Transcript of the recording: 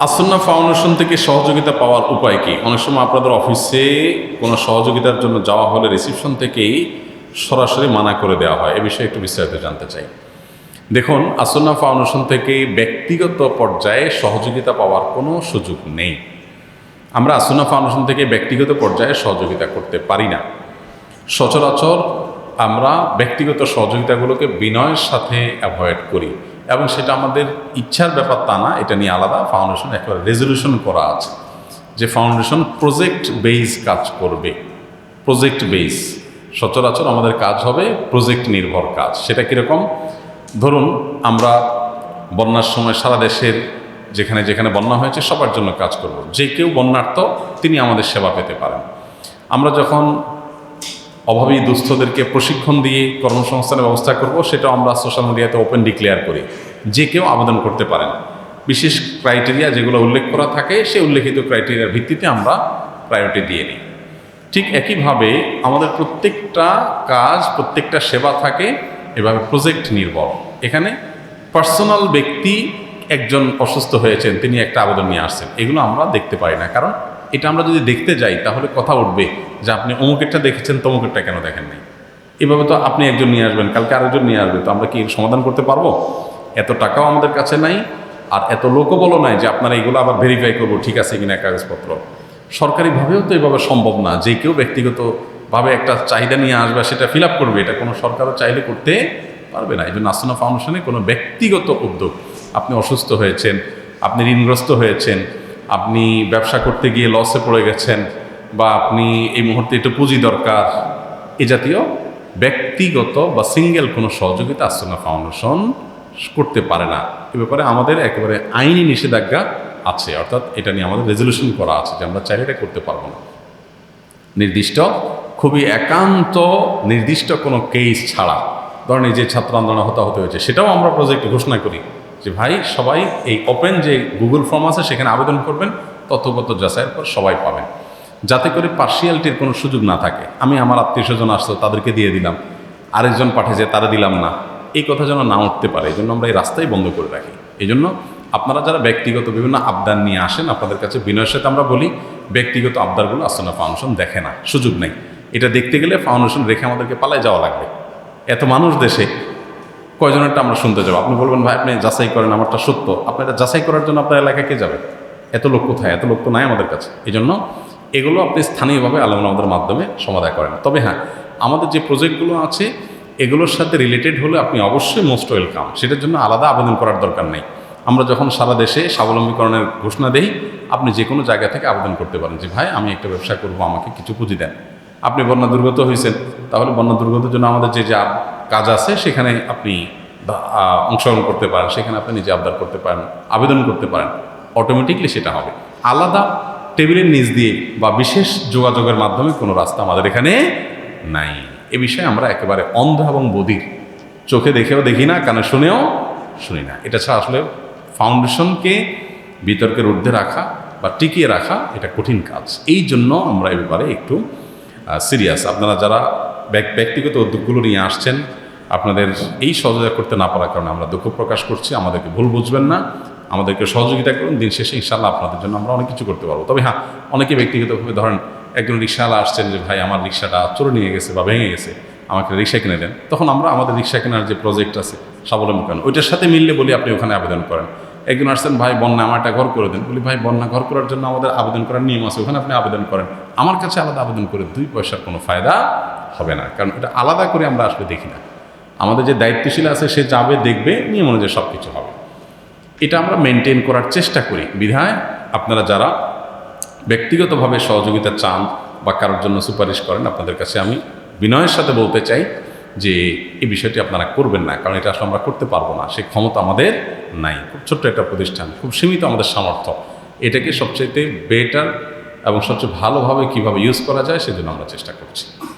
আসন্না foundation থেকে সহযোগিতা পাওয়ার উপায় কি? অনেক সময় আপনাদের অফিসে কোনো সহযোগিতার জন্য যাওয়া হলে রিসিপশন থেকেই সরাসরি মানা করে দেওয়া হয়। এ বিষয়ে একটু বিস্তারিত জানতে চাই। দেখুন, আসন্না ফাউন্ডেশন থেকে ব্যক্তিগত পর্যায়ে সহযোগিতা পাওয়ার কোনো সুযোগ নেই। আমরা আসন্না ফাউন্ডেশন থেকে ব্যক্তিগত পর্যায়ে সহযোগিতা করতে পারি না। সচরাচর আমরা ব্যক্তিগত সহযোগিতাগুলোকে বিনয়ের সাথে অ্যাভয়েড করি। এবং সেটা আমাদের ইচ্ছার ব্যাপার তা না, এটা নিয়ে আলাদা ফাউন্ডেশন একেবারে রেজলিউশন করা আছে, যে ফাউন্ডেশন প্রজেক্ট বেস কাজ করবে প্রজেক্ট বেস সচরাচর আমাদের কাজ হবে প্রজেক্ট নির্ভর কাজ, সেটা কীরকম? ধরুন আমরা বন্যার সময় সারা দেশের যেখানে যেখানে বন্যা হয়েছে সবার জন্য কাজ করব, যে কেউ বন্যার্থ তিনি আমাদের সেবা পেতে পারেন। আমরা যখন অভাবী দুস্থদেরকে প্রশিক্ষণ দিয়ে কর্মসংস্থানের ব্যবস্থা করব সেটা আমরা সোশ্যাল মিডিয়াতে ওপেন ডিক্লেয়ার করি। যে কেউ আবেদন করতে পারেন। বিশেষ ক্রাইটেরিয়া যেগুলো উল্লেখ করা থাকে, সেই উল্লেখিত ক্রাইটেরিয়ার ভিত্তিতে আমরা প্রায়োরিটি দিয়ে নিই। ঠিক একইভাবে আমাদের প্রত্যেকটা কাজ, প্রত্যেকটা সেবা থাকে, এভাবে প্রজেক্ট নির্ভর। এখানে পার্সোনাল ব্যক্তি একজন অসুস্থ হয়েছেন, তিনি একটা আবেদন নিয়ে আসছেন। এগুলো আমরা দেখতে পাই না। কারণ এটা আমরা যদি দেখতে যাই, তাহলে কথা উঠবে যে আপনি অমুকেরটা দেখেছেন, তমুকেরটা কেন দেখেন নাই এভাবে তো আপনি একজন নিয়ে আসবেন, কালকে আরেকজন নিয়ে আসবে, তো আমরা কি সমাধান করতে পারব? এত টাকাও আমাদের কাছে নাই, আর এত লোকও বলো নাই যে আপনারা এগুলো আবার ভেরিফাই করব, ঠিক আছে কিনা কাগজপত্র। সরকারিভাবেও তো এভাবে সম্ভব না, যে কেউ ব্যক্তিগতভাবে একটা চাহিদা নিয়ে আসবে সেটা ফিল আপ করবে, এটা কোনো সরকারও চাইলে করতে পারবে না। এই জন্য আসনা ফাউন্ডেশনে কোনো ব্যক্তিগত উদ্যোগ। আপনি অসুস্থ হয়েছেন, আপনি ঋণগ্রস্ত হয়েছেন আপনি ব্যবসা করতে গিয়ে লসে পড়ে গেছেন বা আপনি এই মুহূর্তে একটু পুঁজি দরকার, এ জাতীয় ব্যক্তিগত বা সিঙ্গেল কোনো সহযোগিতা আসনা ফাউন্ডেশন করতে পারে না। এ ব্যাপারে আমাদের একেবারে আইনি নিষেধাজ্ঞা আছে, অর্থাৎ এটা নিয়ে আমাদের রেজলিউশন করা আছে যে আমরা চাইলে এটা করতে পারব না। নির্দিষ্ট, খুবই একান্ত, নির্দিষ্ট কোনো কেস ছাড়া, ধরেন যে ছাত্র আন্দোলন হতাহত হয়েছে, সেটাও আমরা প্রজেক্টে ঘোষণা করি। যে ভাই সবাই এই ওপেন যে গুগল ফর্ম আছে সেখানে আবেদন করবেন, তথ্যগত যাচাইয়ের পর সবাই পাবেন। যাতে করে পার্সিয়ালিটির কোনো সুযোগ না থাকে। আমি আমার আত্মীয় স্বজন আসতো তাদেরকে দিয়ে দিলাম। আরেকজন পাঠিয়েছে, তারা দিলাম না। এই কথা যেন না উঠতে পারে এই জন্য আমরা এই রাস্তাই বন্ধ করে রাখি। এই জন্য আপনারা যারা ব্যক্তিগত বিভিন্ন আবদার নিয়ে আসেন, আপনাদের কাছে বিনয়ের সাথে আমরা বলি, ব্যক্তিগত আবদারগুলো আসনা ফাউন্ডেশন দেখে না, সুযোগ নেই। এটা দেখতে গেলে ফাউন্ডেশন রেখে আমাদেরকে পালায় যাওয়া লাগবে। এত মানুষ দেশে কয়জনেরটা আমরা শুনতে যাব? আপনি বলবেন, ভাই, আপনি যাচাই করেন, আমারটা সত্য। আপনি এটা যাচাই করার জন্য আপনার এলাকায় কে যাবে? এত লোক কোথায়? এত লোক তো নাই আমাদের কাছে। এই জন্য এগুলো আপনি স্থানীয়ভাবে আল্লাহ আমাদের মাধ্যমে সমাধান করেন। তবে হ্যাঁ আমাদের যে প্রজেক্টগুলো আছে, এগুলোর সাথে রিলেটেড হলে আপনি অবশ্যই মোস্ট ওয়েলকাম সেটার জন্য আলাদা আবেদন করার দরকার নেই। আমরা যখন সারা দেশে স্বাবলম্বীকরণের ঘোষণা দেই, আপনি যে কোনো জায়গা থেকে আবেদন করতে পারেন যে, ভাই, আমি একটা ব্যবসা করব, আমাকে কিছু পুঁজি দেন। আপনি বন্যা দুর্গত হয়েছেন, তাহলে বন্যা দুর্গতের জন্য আমাদের যে, যা কাজ আছে, সেখানে আপনি অংশগ্রহণ করতে পারেন, সেখানে আপনি নিজে আবদার করতে পারেন, আবেদন করতে পারেন অটোমেটিকলি সেটা হবে। আলাদা টেবিলের নিচ দিয়ে বা বিশেষ যোগাযোগের মাধ্যমে কোনো রাস্তা আমাদের এখানে নাই। এ বিষয়ে আমরা একেবারে অন্ধ এবং বধির। চোখে দেখেও দেখি না, কানে শুনেও শুনি না। এটা ছাড়া আসলে ফাউন্ডেশনকে বিতর্কের ঊর্ধ্বে রাখা বা টিকিয়ে রাখা এটা কঠিন কাজ। এই জন্য আমরা এ ব্যাপারে একটু সিরিয়াস আপনারা যারা ব্যক্তিগত উদ্যোগগুলো নিয়ে আসছেন। আপনাদের এই সহযোগিতা করতে না পারার কারণে আমরা দুঃখ প্রকাশ করছি। আমাদেরকে ভুল বুঝবেন না। আমাদেরকে সহযোগিতা করুন। দিন শেষে ইনশাল্লাহ আপনাদের জন্য আমরা অনেক কিছু করতে পারব। তবে হ্যাঁ অনেকে ব্যক্তিগতভাবে ধরেন একজন রিক্সাওয়ালা আসছেন যে, ভাই, আমার রিক্সাটা চোরে নিয়ে গেছে বা ভেঙে গেছে, আমাকে রিক্সা কিনে দেন। তখন আমরা আমাদের রিক্সা কেনার যে প্রজেক্ট আছে, স্বাবলম্বীকরণ, ওইটার সাথে মিললে বলি, আপনি ওখানে আবেদন করেন। একজন আসছেন, ভাই, বন্যা আমার একটা ঘর করে দেন। বলি, ভাই, বন্যা ঘর করার জন্য আমাদের আবেদন করার নিয়ম আছে, ওখানে আপনি আবেদন করেন। আমার কাছে আলাদা আবেদন করে দুই পয়সার কোনো ফায়দা হবে না। কারণ এটা আলাদা করে আমরা আসলে দেখি না। আমাদের যে দায়িত্বশীল আছে, সে যাবে, দেখবে, নিয়ম অনুযায়ী সব কিছু হবে। এটা আমরা মেনটেন করার চেষ্টা করি। বিধায় আপনারা যারা ব্যক্তিগতভাবে সহযোগিতা চান বা কারোর জন্য সুপারিশ করেন, আপনাদের কাছে আমি বিনয়ের সাথে বলতে চাই যে এই বিষয়টি আপনারা করবেন না, কারণ এটা আসলে আমরা করতে পারব না। সেই ক্ষমতা আমাদের নাই। খুব ছোট্ট একটা প্রতিষ্ঠান, খুব সীমিত আমাদের সামর্থ্য। এটাকে সবচেয়ে বেটার এবং সবচেয়ে ভালোভাবে কীভাবে ইউজ করা যায়, সেজন্য আমরা চেষ্টা করছি।